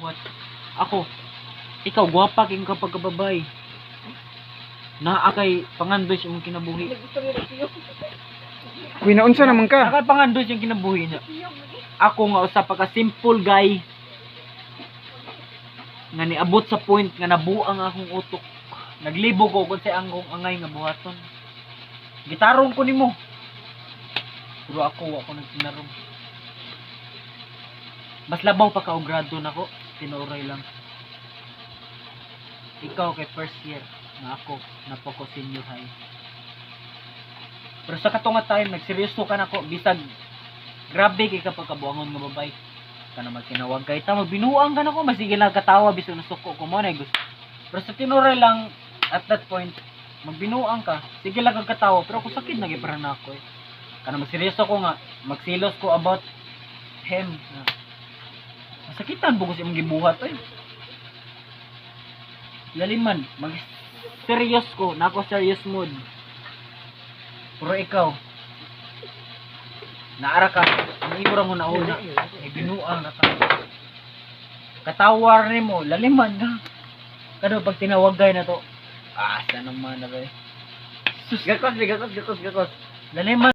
What? Ako, ikaw, gwapa king kapag kababay. Naa kay pangandos yung kinabuhi. Uy, naunsa naman ka? Nakay pangandos yung kinabuhi niya. Ako nga usa pa ka simple guy nga niabot sa point nga nabuang akong utok. Naglibo ko kung sa angong angay nga buhaton. Gitarong ko nimo. Pero ako ako nagtinarong. Mas labaw pa ka og grado nako, tinuray lang. Ikaw kay first year na ako napako senior high. Pero sa katong nga time nagseryoso ka nako bisag grabe kay kapag kabuangon nga babay. Kana magkinawag kay ta magbinuang ka nako masige lang katawa bisag nasuko ko mo na gusto. Pero sa tinuray lang at that point magbinuang ka, sige lang katawa pero ako sakit na para na ako eh. Kana magseryoso ko nga magsilos ko about him. Na, masakitan sa imong gibuhat eh. Laliman, mag serious ko, na ako serious mood. Pero ikaw, naara ka, ang imo ra mo na una, ay binuang na ka. Katawar ni mo, laliman nga. Kano pag tinawagay na to, asa naman na ba eh. Sus, gakos, gakos, gakos, gakos. Laliman